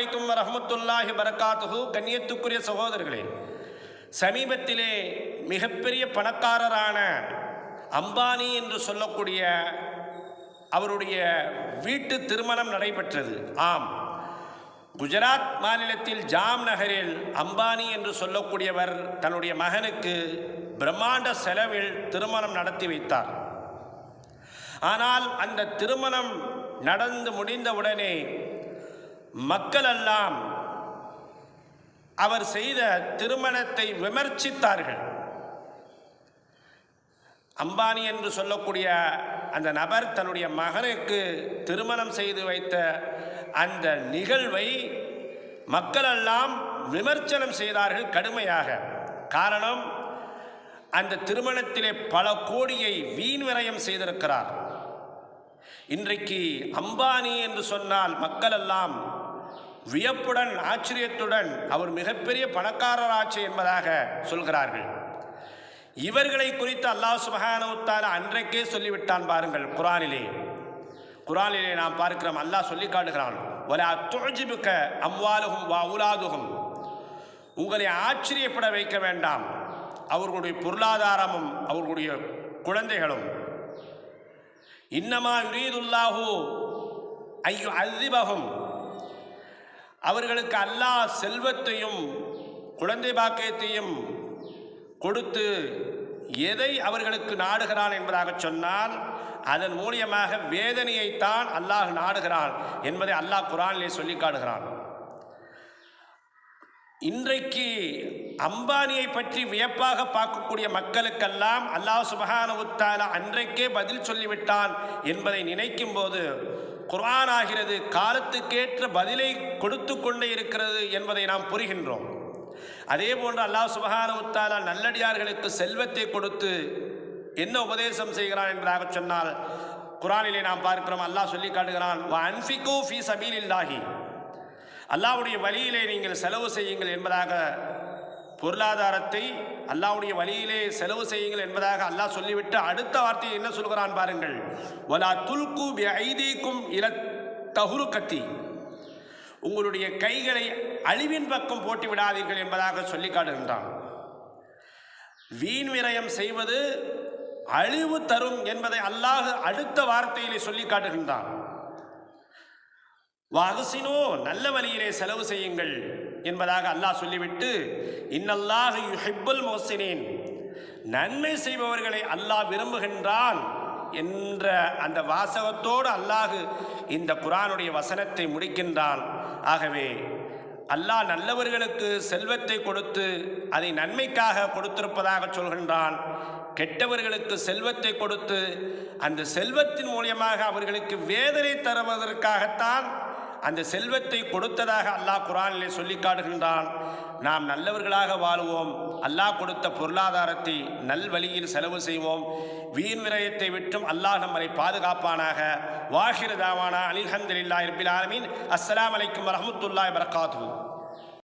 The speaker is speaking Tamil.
அலைக்கும் ரஹமத்துல்லாஹி பரக்காத்துஹு கண்ணியத்துக்குரிய சகோதரர்களே சமீபத்திலே மிகப்பெரிய பணக்காரரான அம்பானி என்று சொல்லக்கூடிய அவருடைய வீட்டு திருமணம் நடைபெற்றது. ஆம். குஜராத் மாநிலத்தில் ஜாம் நகரில் அம்பானி என்று சொல்லக்கூடியவர் தன்னுடைய மகனுக்கு பிரம்மாண்ட செலவில் திருமணம் நடத்தி வைத்தார். ஆனால் அந்த திருமணம் நடந்து முடிந்தவுடனே மக்களெல்லாம் அவர் செய்த திருமணத்தை விமர்சித்தார்கள். அம்பானி என்று சொல்லக்கூடிய அந்த நபர் தன்னுடைய மகனுக்கு திருமணம் செய்து வைத்த அந்த நிகழ்வை மக்களெல்லாம் விமர்சனம் செய்தார்கள் கடுமையாக. காரணம் அந்த திருமணத்திலே பல கோடியை வீண் விரயம் செய்திருக்கிறார். இன்றைக்கு அம்பானி என்று சொன்னால் மக்களெல்லாம் வியப்புடன் ஆச்சரியத்துடன் அவர் மிகப்பெரிய பணக்காரராட்சி என்பதாக சொல்கிறார்கள். இவர்களை குறித்து அல்லாஹ் சுபஹானவுத்தால அன்றைக்கே சொல்லிவிட்டான் பாருங்கள் குரானிலே. குரானிலே நாம் பார்க்கிறோம் அல்லாஹ் சொல்லி காட்டுகிறான் ஒரு துழஜிபுக்க அம்வாலுகும் வா உலாதுகும் உங்களை ஆச்சரியப்பட வைக்க வேண்டாம். அவர்களுடைய பொருளாதாரமும் அவர்களுடைய குழந்தைகளும். இன்னமா யுரீதுல்லாஹூ ஐயோ அல்திபகும் அவர்களுக்கு அல்லாஹ் செல்வத்தையும் குழந்தை பாக்கியத்தையும் கொடுத்து எதை அவர்களுக்கு நாடுகிறான் என்பதாக சொன்னால் அதன் மூலியமாக வேதனையைத்தான் அல்லாஹ் நாடுகிறான் என்பதை அல்லாஹ் குரானிலே சொல்லி காட்டுகிறான். இன்றைக்கு அம்பானியை பற்றி வியப்பாக பார்க்கக்கூடிய மக்களுக்கெல்லாம் அல்லாஹ் சுபஹானவுத்தால அன்றைக்கே பதில் சொல்லிவிட்டான் என்பதை நினைக்கும் போது குர்ஆன் ஆகிறது காலத்துக்கேற்ற பதிலை கொடுத்து கொண்டே இருக்கிறது என்பதை நாம் புரிகின்றோம். அதே போன்று அல்லாஹ் சுபஹானவுத்தாலா நல்லடியார்களுக்கு செல்வத்தை கொடுத்து என்ன உபதேசம் செய்கிறான் என்பதாக சொன்னால் குரானிலே நாம் பார்க்கிறோம் அல்லாஹ் சொல்லி காட்டுகிறான் அன்ஃபிகூ ஃபீ சபீலில்லாஹி. அல்லாஹ்வுடைய வழியிலே நீங்கள் செலவு செய்யுங்கள் என்பதாக பொருளாதாரத்தை அல்லாஹ்வுடைய வழியிலே செலவு செய்யுங்கள் என்பதாக அல்லாஹ் சொல்லிவிட்டு அடுத்த வார்த்தையை என்ன சொல்கிறான் பாருங்கள். வலா துல்கு ஐதீக்கும் இல தகுரு கத்தி உங்களுடைய கைகளை அழிவின் பக்கம் போட்டு விடாதீர்கள் என்பதாக சொல்லி காட்டுகின்றான். வீண் விரயம் செய்வது அழிவு தரும் என்பதை அல்லாஹ் அடுத்த வார்த்தையிலே சொல்லி காட்டுகின்றான். வாகுசினோ நல்ல வழியிலே செலவு செய்யுங்கள். என்பதாக அல்லாஹ் சொல்லிவிட்டு இன்னல்லாஹ் ஹிப்புல் மோசினேன் நன்மை செய்பவர்களை அல்லாஹ் விரும்புகின்றான் என்ற அந்த வாசகத்தோடு அல்லாஹ் இந்த குரானுடைய வசனத்தை முடிக்கின்றான். ஆகவே அல்லாஹ் நல்லவர்களுக்கு செல்வத்தை கொடுத்து அதை நன்மைக்காக கொடுத்திருப்பதாக சொல்கின்றான். கெட்டவர்களுக்கு செல்வத்தை கொடுத்து அந்த செல்வத்தின் மூலியமாக அவர்களுக்கு வேதனை தருவதற்காகத்தான் அந்த செல்வத்தை கொடுத்ததாக அல்லாஹ் குரானிலே சொல்லி காட்டுகின்றான். நாம் நல்லவர்களாக வாழ்வோம். அல்லாஹ் கொடுத்த பொருளாதாரத்தை நல்வழியில் செலவு செய்வோம். வீண் விரயத்தை விட்டும் அல்லாஹ் நம்மை பாதுகாப்பானாக. வாஹிர் தாவானா அலிஹந்தில்லா இருபில் ஆலமீன். அஸ்ஸலாமு அலைக்கும் வரஹ்மத்துல்லாஹி வரகாத்துஹு